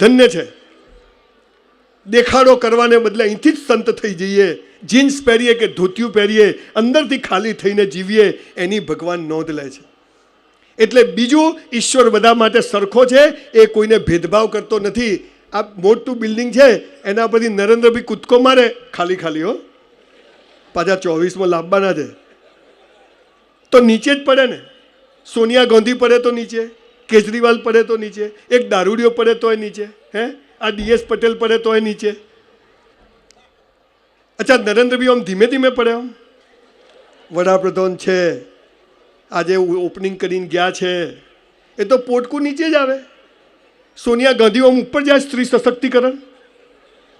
ધન્ય છે. દેખાડો કરવાને બદલે અહીંથી જ સંત થઈ જઈએ. જીન્સ પહેરીએ કે ધોતિયું પહેરીએ, અંદરથી ખાલી થઈને જીવીએ, એની ભગવાન નોંધ લે છે. એટલે બીજું ઈશ્વર બધા માટે સરખો છે, એ કોઈને ભેદભાવ કરતો નથી. આ મોટું બિલ્ડિંગ છે, એના પરથી નરેન્દ્રભાઈ કૂદકો મારે, ખાલી ખાલી, હો. પાછા ચોવીસમાં લાવવાના છે. તો નીચે જ પડે ને. સોનિયા ગાંધી પડે તો નીચે. કેજરીવાલ પડે તો નીચે, એક દારૂડિયો પડે તોય નીચે, હે? આ ડીએસ પટેલ પડે તોય નીચે. અચ્છા નરેન્દ્રભાઈ આમ ધીમે ધીમે પડે આમ? વડાપ્રધાન છે, આજે ઓપનિંગ કરીને ગયા છે. એ તો પોટકું નીચે જ આવે. સોનિયા ગાંધી આમ ઉપર જાય સ્ત્રી સશક્તિકરણ.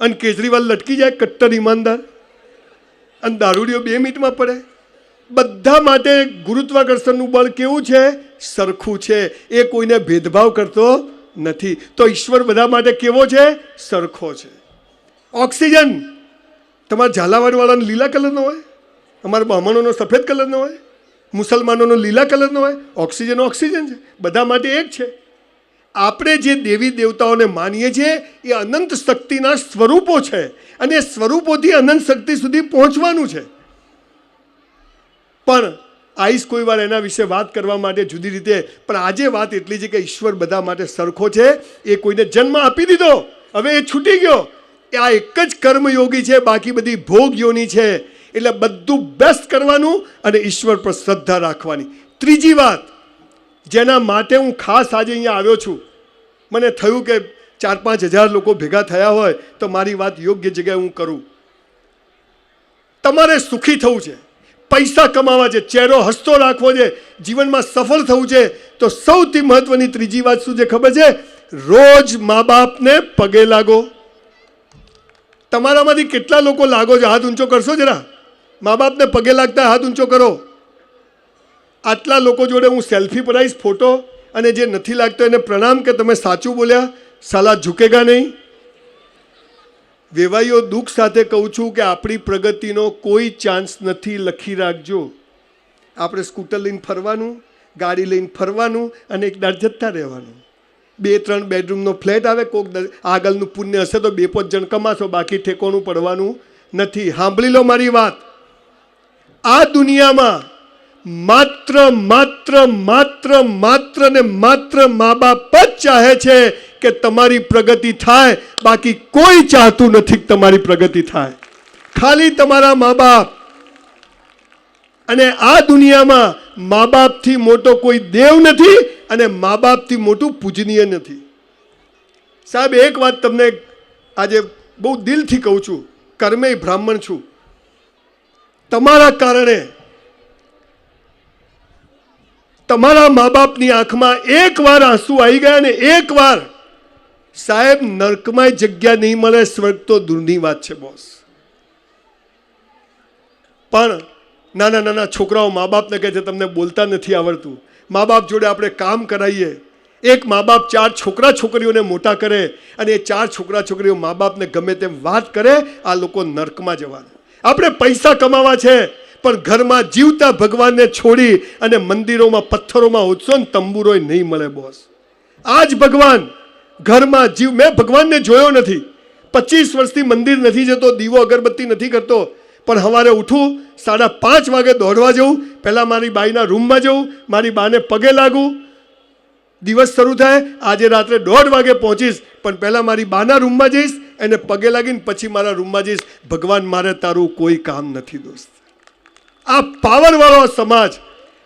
અને કેજરીવાલ લટકી જાય કટ્ટર ઈમાનદાર. અને દારૂડિયો બે મિનિટમાં પડે. બધા માટે ગુરુત્વાકર્ષણનું બળ કેવું છે? સરખું છે. એ કોઈને ભેદભાવ કરતો નથી. તો ઈશ્વર બધા માટે કેવો છે? સરખો છે. ઓક્સિજન. તમારા ઝાલાવાડવાળાનો લીલા કલરનો હોય? અમારા બ્રાહ્મણોનો સફેદ કલરનો હોય? મુસલમાનોનો લીલા કલરનો હોય? ઓક્સિજન ઓક્સિજન છે. બધા માટે એક છે. આપણે જે દેવી દેવતાઓને માનીએ છીએ, એ અનંત શક્તિના સ્વરૂપો છે અને એ સ્વરૂપોથી અનંત શક્તિ સુધી પહોંચવાનું છે. પણ આઈશ કોઈ વાર એના વિશે વાત કરવા માટે જુદી રીતે, પણ આજે વાત એટલી છે કે ઈશ્વર બધા માટે સરખો છે. એ કોઈને જન્મ આપી દીધો. હવે એ છૂટી ગયો. એ આ એક જ કર્મયોગી છે, બાકી બધી ભોગયોની છે. એટલે બધું બેસ્ટ કરવાનું અને ઈશ્વર પર શ્રદ્ધા રાખવાની. ત્રીજી વાત, જેના માટે હું ખાસ આજે અહીંયા આવ્યો છું. મને થયું કે ચાર પાંચ હજાર લોકો ભેગા થયા હોય, તો મારી વાત યોગ્ય જગ્યાએ હું કરું. તમારે સુખી થવું છે. પૈસા કમાવા છે, ચહેરો હસતો રાખવો છે, જીવનમાં સફળ થવું છે, તો સૌથી મહત્વની ત્રીજી વાત શું છે ખબર છે? રોજ મા બાપને પગે લાગો. તમારામાંથી કેટલા લોકો લાગો છો? હાથ ઊંચો કરશો જરા. મા બાપને પગે લાગતા હાથ ઊંચો કરો. આટલા લોકો જોડે હું સેલ્ફી પડાવીશ, ફોટો, અને જે નથી લાગતો એને પ્રણામ કે તમે સાચું બોલ્યા, સાલા ઝૂકેગા નહીં. વેવાઈઓ દુઃખ સાથે કહું છું કે આપણી પ્રગતિનો કોઈ ચાન્સ નથી, લખી રાખજો. આપણે સ્કૂટર લઈને ફરવાનું, ગાડી લઈને ફરવાનું અને એક દાળ જતા રહેવાનું. બે, ત્રણ બેડરૂમનો ફ્લેટ આવે, કોક આગળનું પુણ્ય હશે તો બે, પાંચ જણ કમાશો, બાકી ઠેકોનું પડવાનું નથી. સાંભળી લો મારી વાત. આ દુનિયામાં માત્ર માત્ર માત્ર માત્ર ને માત્ર મા બાપ જ ચાહે છે કે તમારી પ્રગતિ થાય. બાકી કોઈ ચાહતું નથી તમારી પ્રગતિ થાય. ખાલી તમારા મા બાપ અને આ દુનિયામાં મા બાપથી મોટો કોઈ દેવ નથી અને મા બાપથી મોટું પૂજનીય નથી. સાહેબ, એક વાત તમને આજે બહુ દિલથી કહું છું. કર્મે બ્રાહ્મણ છું. તમારા કારણે તમારા મા બાપની આંખમાં એકવાર આંસુ આવી ગયા ને એકવાર, સાહેબ, નર્કમાં જગ્યા નહીં મળે, સ્વર્ગ તો દૂરની વાત છે, બોસ. પણ નાના નાના છોકરાઓ મા બાપને કહે છે, તમને બોલતા નથી આવડતું. મા બાપ જોડે આપણે કામ કરાવીએ એક મા બાપ ચાર છોકરા છોકરીઓને મોટા કરે અને એ ચાર છોકરા છોકરીઓ મા બાપને ગમે તેમ વાત કરે, આ લોકો નર્કમાં જવાના. આપણે પૈસા કમાવા છે પણ ઘરમાં જીવતા ભગવાનને છોડી અને મંદિરોમાં, પથ્થરોમાં ઉત્સો ને તંબુરોય નહીં મળે, બોસ. આ જ ભગવાન ઘરમાં જીવ, મેં ભગવાનને જોયો નથી. પચીસ વર્ષથી મંદિર નથી જતો, દીવો અગરબત્તી નથી કરતો, પણ સવારે ઉઠું, સાડા પાંચ વાગે દોડવા જવું, પહેલાં મારી બાઈના રૂમમાં જવું, મારી બાને પગે લાગું દિવસ શરૂ થાય, આજે રાત્રે દોઢ વાગે પહોંચીશ, પણ પહેલાં મારી બાના રૂમમાં જઈશ, એને પગે લાગીને પછી મારા રૂમમાં જઈશ. ભગવાન મારે તારું કોઈ કામ નથી, દોસ્ત. આ પાવરવાળો સમાજ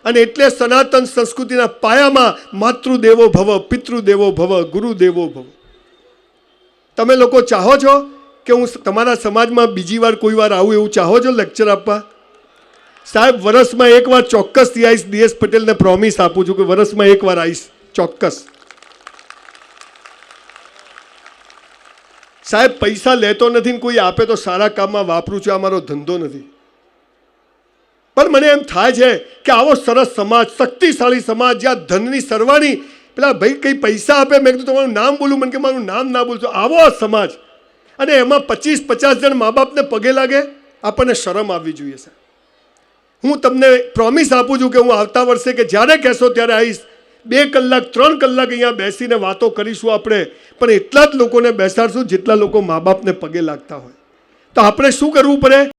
અને એટલે સનાતન સંસ્કૃતિના પાયામાં માતૃદેવો ભવ, પિતૃદેવો ભવ, ગુરુદેવો ભવ. તમે લોકો ચાહો છો કે હું તમારા સમાજમાં બીજી વાર કોઈ વાર આવું એવું ચાહો છો લેક્ચર આપવા? સાહેબ વર્ષમાં એકવાર ચોક્કસથી આવીશ ડીએસ પટેલને પ્રોમિસ આપું છું કે વર્ષમાં એકવાર આવીશ ચોક્કસ. સાહેબ, પૈસા લેતો નથી ને કોઈ આપે તો સારા કામમાં વાપરું છું, આ મારો ધંધો નથી. પણ મને એમ થાય છે કે આવો સરસ સમાજ, શક્તિશાળી સમાજ, જ્યાં ધનની સરવાણી, પેલા ભાઈ કંઈ પૈસા આપે, મેં કીધું તમારું નામ બોલું, મને કે મારું નામ ના બોલશો. આવો આ સમાજ. અને એમાં પચીસ, પચાસ જણ મા બાપને પગે લાગે, આપણને શરમ આવવી જોઈએ, સાહેબ. હું તમને પ્રોમિસ આપું છું કે હું આવતા વર્ષે કે જ્યારે કહેશો ત્યારે આવીશ બે કલાક, ત્રણ કલાક અહીંયા બેસીને વાતો કરીશું આપણે, પણ એટલા જ લોકોને બેસાડશું જેટલા લોકો મા બાપને પગે લાગતા હોય. તો આપણે શું કરવું પડે?